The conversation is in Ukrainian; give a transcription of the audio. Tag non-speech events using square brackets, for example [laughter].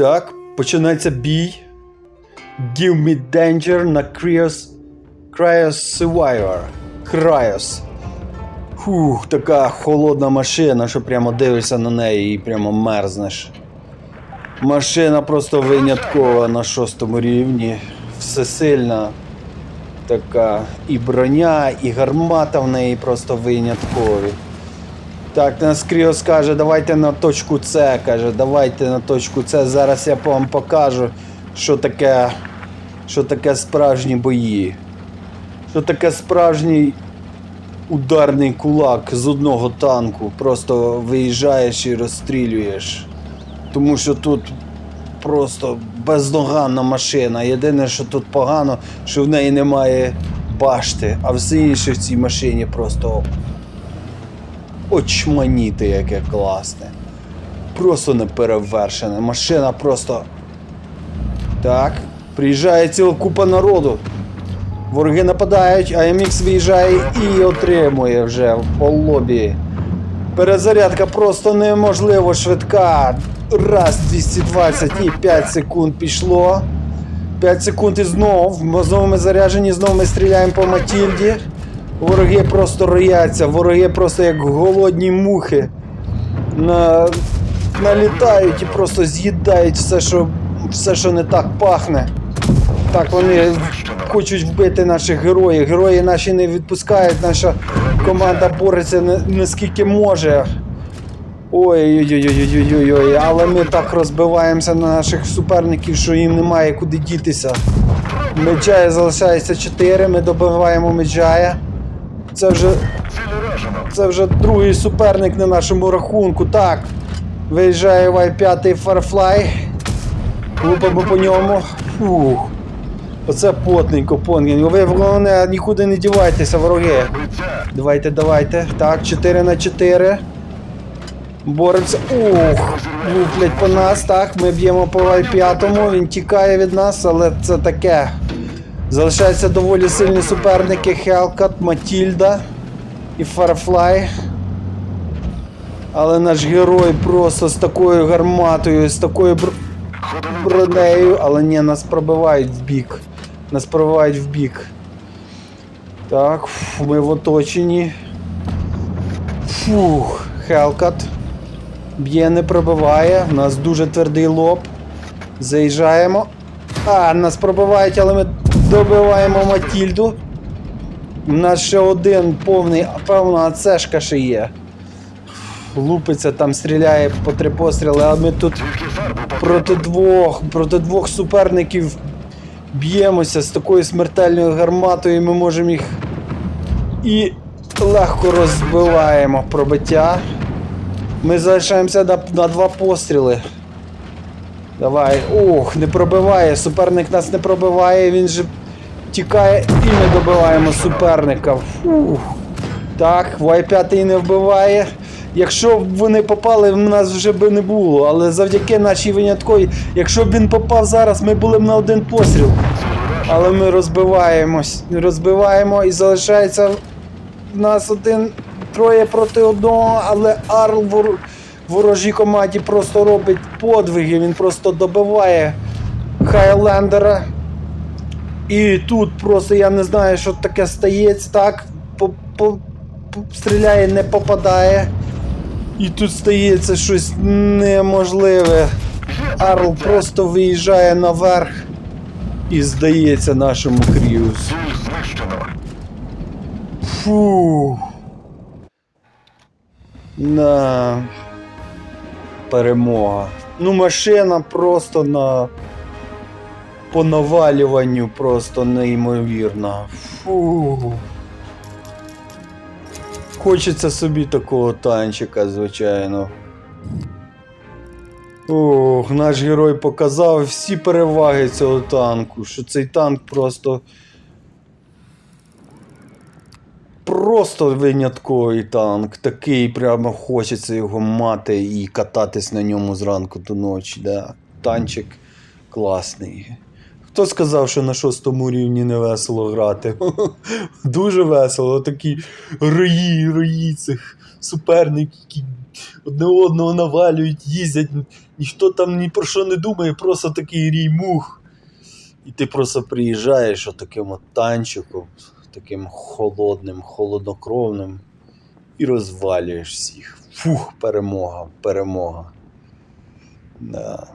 Так, починається бій. Give me danger на Cryos. Cryos Survivor. Cryos. Фух, така холодна машина, що прямо дивишся на неї і прямо мерзнеш. Машина просто виняткова на шостому рівні. Всесильна. Така і броня, і гармата в неї просто виняткові. Так, нас Кріос каже, давайте на точку С. Каже, давайте на точку С. Зараз я вам покажу, що таке, що таке справжні бої. Що таке справжній ударний кулак з одного танку. Просто виїжджаєш і розстрілюєш. Тому що тут просто бездоганна машина. Єдине, що тут погано, що в неї немає башти, а все інше в цій машині просто очманіти, яке класне. Просто неперевершене. Машина просто. Так. Приїжджає ціла купа народу. Вороги нападають, а MX виїжджає і отримує вже по лобі. Перезарядка просто неможливо швидка. Раз, 220 і 5 секунд пішло. 5 секунд і знов. Знову ми заряджені, знову ми стріляємо по Матільді. Вороги просто рояться, вороги просто як голодні мухи. На... Налітають і просто з'їдають все, що все, що не так пахне. Так, вони хочуть вбити наших героїв. Герої наші не відпускають, наша команда бореться наскільки може. Ой-ой-ой-ой-ой-ой, але ми так розбиваємося на наших суперників, що їм немає куди дітися. Меджая залишається 4, ми добиваємо Меджая. Це вже. Це вже другий суперник на нашому рахунку. Так. Виїжджає Вай-5 Firefly. Лупимо по ньому. Фух. Оце потненько, потненько. Ви головне нікуди не дівайтеся, вороги. Давайте, давайте. Так, 4 на 4. Боремося. Ух, луплять по нас. Так, ми б'ємо по Вай-5. Він тікає від нас, але це таке. Залишаються доволі сильні суперники Hellcat, Матільда і Firefly. Але наш герой просто з такою гарматою, з такою бр... бронею, але ні, нас пробивають в бік. Нас пробивають в бік. Так, ми в оточенні. Фух, Hellcat. Б'є, не пробиває. У нас дуже твердий лоб. Заїжджаємо. А, нас пробивають, але ми добиваємо Матільду. У нас ще один повний, певна ацешка ще є. Лупиться там, стріляє по три постріли, а ми тут проти двох, проти двох суперників б'ємося з такою смертельною гарматою, і ми можемо їх і легко розбиваємо пробиття. Ми залишаємося на, на два постріли. Давай. Ох, не пробиває. Суперник нас не пробиває, він же тікає і ми добиваємо суперника. Фух. Так, Вай-5 не вбиває. Якщо б вони попали, в нас вже би не було. Але завдяки нашій винятковій, якщо б він попав зараз, ми були б на один постріл. Але ми розбиваємось. Розбиваємо і залишається в нас один троє проти одного, але Арл вор... ворожій команді просто робить подвиги, він просто добиває Хайлендера. І тут просто я не знаю, що таке стається. Так, стріляє, не попадає. І тут стається щось неможливе. Арл просто виїжджає наверх і здається нашому Кріусу. Фу. На перемога. Ну, машина просто на по навалюванню просто неймовірна. Фу. Хочеться собі такого танчика, звичайно. Ох, наш герой показав всі переваги цього танку, що цей танк просто. Просто винятковий танк. Такий прямо хочеться його мати і кататись на ньому зранку до ночі. Да. Танчик класний. Хто сказав, що на шостому рівні не весело грати? [laughs] Дуже весело. Такі рої, рої цих суперників, які одне одного навалюють, їздять. Ніхто там ні про що не думає, просто такий рій мух. І ти просто приїжджаєш отаким от танчиком, таким холодним, холоднокровним, і розвалюєш всіх. Фух, перемога, перемога. Да.